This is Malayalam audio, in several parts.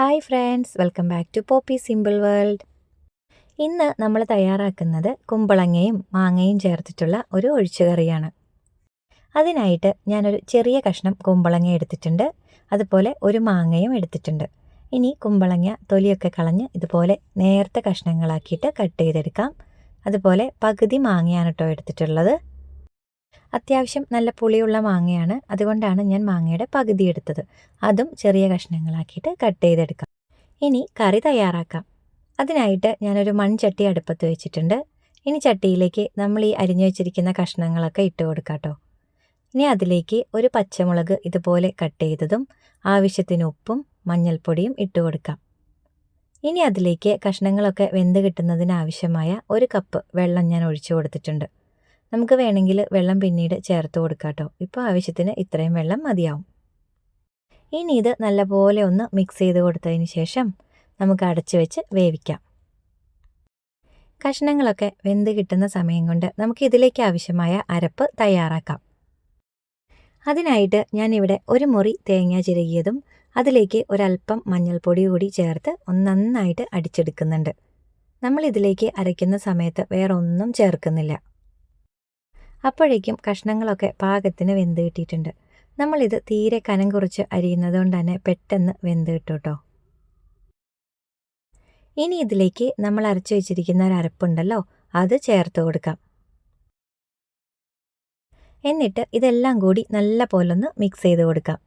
Hi friends welcome back to Poppy simple world. ഇന്ന് നമ്മൾ തയ്യാറാക്കുന്നത് കുമ്പളങ്ങയും മാങ്ങയും ചേർത്തിട്ടുള്ള ഒരു ഒഴിച്ചുകറിയാണ്. അതിനായിട്ട് ഞാനൊരു ചെറിയ കഷ്ണം കുമ്പളങ്ങ എടുത്തിട്ടുണ്ട്. അതുപോലെ ഒരു മാങ്ങയും എടുത്തിട്ടുണ്ട്. ഇനി കുമ്പളങ്ങ തൊലിയൊക്കെ കളഞ്ഞ് ഇതുപോലെ നേർത്ത കഷ്ണങ്ങളാക്കിയിട്ട് കട്ട് ചെയ്തെടുക്കാം. അതുപോലെ പകുതി മാങ്ങയാണ് കേട്ടോ എടുത്തിട്ടുള്ളത്. അത്യാവശ്യം നല്ല പുളിയുള്ള മാങ്ങയാണ്. അതുകൊണ്ടാണ് ഞാൻ മാങ്ങയുടെ പകുതി എടുത്തത്. അതും ചെറിയ കഷ്ണങ്ങളാക്കിയിട്ട് കട്ട് ചെയ്തെടുക്കാം. ഇനി കറി തയ്യാറാക്കാം. അതിനായിട്ട് ഞാനൊരു മൺചട്ടി അടുപ്പത്ത് വെച്ചിട്ടുണ്ട്. ഇനി ചട്ടിയിലേക്ക് നമ്മൾ ഈ അരിഞ്ഞു വെച്ചിരിക്കുന്ന കഷ്ണങ്ങളൊക്കെ ഇട്ട് കൊടുക്കാം കേട്ടോ. ഇനി അതിലേക്ക് ഒരു പച്ചമുളക് ഇതുപോലെ കട്ട് ചെയ്തതും ആവശ്യത്തിന് ഉപ്പും മഞ്ഞൾപ്പൊടിയും ഇട്ട് കൊടുക്കാം. ഇനി അതിലേക്ക് കഷ്ണങ്ങളൊക്കെ വെന്ത് കിട്ടുന്നതിനാവശ്യമായ ഒരു കപ്പ് വെള്ളം ഞാൻ ഒഴിച്ചു കൊടുത്തിട്ടുണ്ട്. നമുക്ക് വേണമെങ്കിൽ വെള്ളം പിന്നീട് ചേർത്ത് കൊടുക്കാം കേട്ടോ ഇപ്പോൾ ആവശ്യത്തിന് ഇത്രയും വെള്ളം മതിയാവും. ഇനി ഇത് നല്ലപോലെ ഒന്ന് മിക്സ് ചെയ്ത് കൊടുത്തതിന് ശേഷം നമുക്ക് അടച്ചു വെച്ച് വേവിക്കാം. കഷ്ണങ്ങളൊക്കെ വെന്ത് കിട്ടുന്ന സമയം കൊണ്ട് നമുക്ക് ഇതിലേക്ക് ആവശ്യമായ അരപ്പ് തയ്യാറാക്കാം. അതിനായിട്ട് ഞാനിവിടെ ഒരു മുറി തേങ്ങ ചിരകിയതും അതിലേക്ക് ഒരല്പം മഞ്ഞൾപ്പൊടി കൂടി ചേർത്ത് ഒന്ന് നന്നായിട്ട് അടിച്ചെടുക്കുന്നുണ്ട്. നമ്മളിതിലേക്ക് അരയ്ക്കുന്ന സമയത്ത് വേറൊന്നും ചേർക്കുന്നില്ല. അപ്പോഴേക്കും കഷ്ണങ്ങളൊക്കെ പാകത്തിന് വെന്ത് കിട്ടിയിട്ടുണ്ട്. നമ്മളിത് തീരെ കനം കുറച്ച് അരിയുന്നത് കൊണ്ട് തന്നെ പെട്ടെന്ന് വെന്ത് കിട്ടും കേട്ടോ ഇനി ഇതിലേക്ക് നമ്മൾ അരച്ചു വെച്ചിരിക്കുന്ന ഒരു അരപ്പുണ്ടല്ലോ അത് ചേർത്ത് കൊടുക്കാം. എന്നിട്ട് ഇതെല്ലാം കൂടി നല്ല പോലൊന്ന് മിക്സ് ചെയ്ത് കൊടുക്കാം.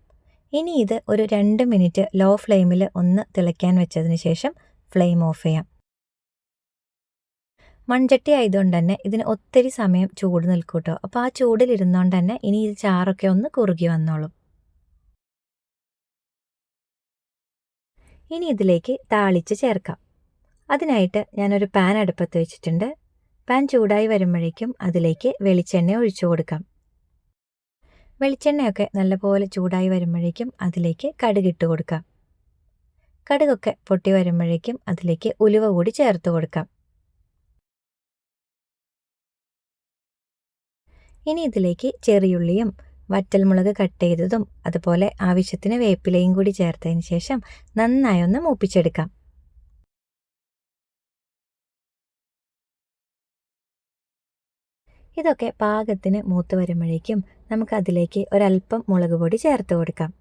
ഇനി ഇത് ഒരു രണ്ട് മിനിറ്റ് ലോ ഫ്ലെയിമിൽ ഒന്ന് തിളയ്ക്കാൻ വെച്ചതിന് ശേഷം ഫ്ലെയിം ഓഫ് ചെയ്യാം. മൺചട്ടി ആയതുകൊണ്ട് തന്നെ ഇതിന് ഒത്തിരി സമയം ചൂട് നിൽക്കും കേട്ടോ അപ്പോൾ ആ ചൂടിലിരുന്നുകൊണ്ട് തന്നെ ഇനി ഈ ചാറൊക്കെ ഒന്ന് കുറുകി വന്നോളും. ഇനി ഇതിലേക്ക് താളിച്ച് ചേർക്കാം. അതിനായിട്ട് ഞാനൊരു പാൻ അടുപ്പത്ത് വെച്ചിട്ടുണ്ട്. പാൻ ചൂടായി വരുമ്പോഴേക്കും അതിലേക്ക് വെളിച്ചെണ്ണ ഒഴിച്ചു കൊടുക്കാം. വെളിച്ചെണ്ണയൊക്കെ നല്ലപോലെ ചൂടായി വരുമ്പോഴേക്കും അതിലേക്ക് കടുകിട്ട് കൊടുക്കാം. കടുകൊക്കെ പൊട്ടി വരുമ്പോഴേക്കും അതിലേക്ക് ഉലുവ കൂടി ചേർത്ത് കൊടുക്കാം. ഇനി ഇതിലേക്ക് ചെറിയുള്ളിയും വറ്റൽമുളക് കട്ട് ചെയ്തതും അതുപോലെ ആവശ്യത്തിന് വേപ്പിലയും കൂടി ചേർത്തതിന് ശേഷം നന്നായി ഒന്ന് മൂപ്പിച്ചെടുക്കാം. ഇതൊക്കെ പാകത്തിന് മൂത്ത് വരുമ്പോഴേക്കും നമുക്ക് അതിലേക്ക് ഒരല്പം മുളക് പൊടി ചേർത്ത് കൊടുക്കാം.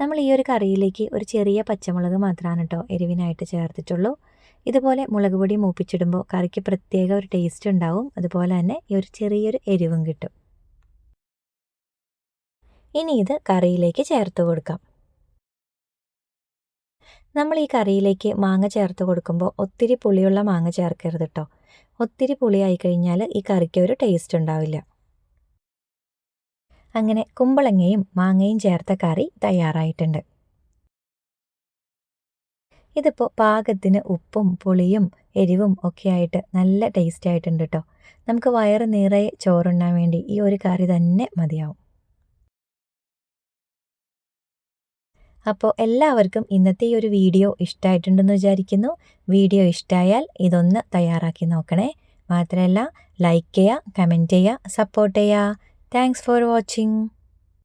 നമ്മൾ ഈ ഒരു കറിയിലേക്ക് ഒരു ചെറിയ പച്ചമുളക് മാത്രമാണ് കേട്ടോ എരിവിനായിട്ട് ചേർത്തിട്ടുള്ളൂ. ഇതുപോലെ മുളക് പൊടി മൂപ്പിച്ചിടുമ്പോൾ കറിക്ക് പ്രത്യേക ഒരു ടേസ്റ്റ് ഉണ്ടാവും. അതുപോലെ തന്നെ ഈ ഒരു ചെറിയൊരു എരിവും കിട്ടും. ഇനി ഇത് കറിയിലേക്ക് ചേർത്ത് കൊടുക്കാം. നമ്മൾ ഈ കറിയിലേക്ക് മാങ്ങ ചേർത്ത് കൊടുക്കുമ്പോൾ ഒത്തിരി പുളിയുള്ള മാങ്ങ ചേർക്കരുത് കേട്ടോ ഒത്തിരി പുളിയായി കഴിഞ്ഞാൽ ഈ കറിക്ക് ഒരു ടേസ്റ്റ് ഉണ്ടാവില്ല. അങ്ങനെ കുമ്പളങ്ങയും മാങ്ങയും ചേർത്ത കറി തയ്യാറായിട്ടുണ്ട്. ഇതിപ്പോൾ പാകത്തിന് ഉപ്പും പുളിയും എരിവും ഒക്കെ ആയിട്ട് നല്ല ടേസ്റ്റ് ആയിട്ടുണ്ട് കേട്ടോ നമുക്ക് വയറ് നിറയെ ചോറുണ്ണാൻ വേണ്ടി ഈ ഒരു കറി തന്നെ മതിയാവും. അപ്പോൾ എല്ലാവർക്കും ഇന്നത്തെ ഈ ഒരു വീഡിയോ ഇഷ്ടമായിട്ടുണ്ടെന്ന് വിചാരിക്കുന്നു. വീഡിയോ ഇഷ്ടമായാൽ ഇതൊന്ന് തയ്യാറാക്കി നോക്കണേ. മാത്രമല്ല ലൈക്ക് ചെയ്യുക കമന്റ് ചെയ്യുക സപ്പോർട്ട് ചെയ്യുക താങ്ക്സ് ഫോർ വാച്ചിങ്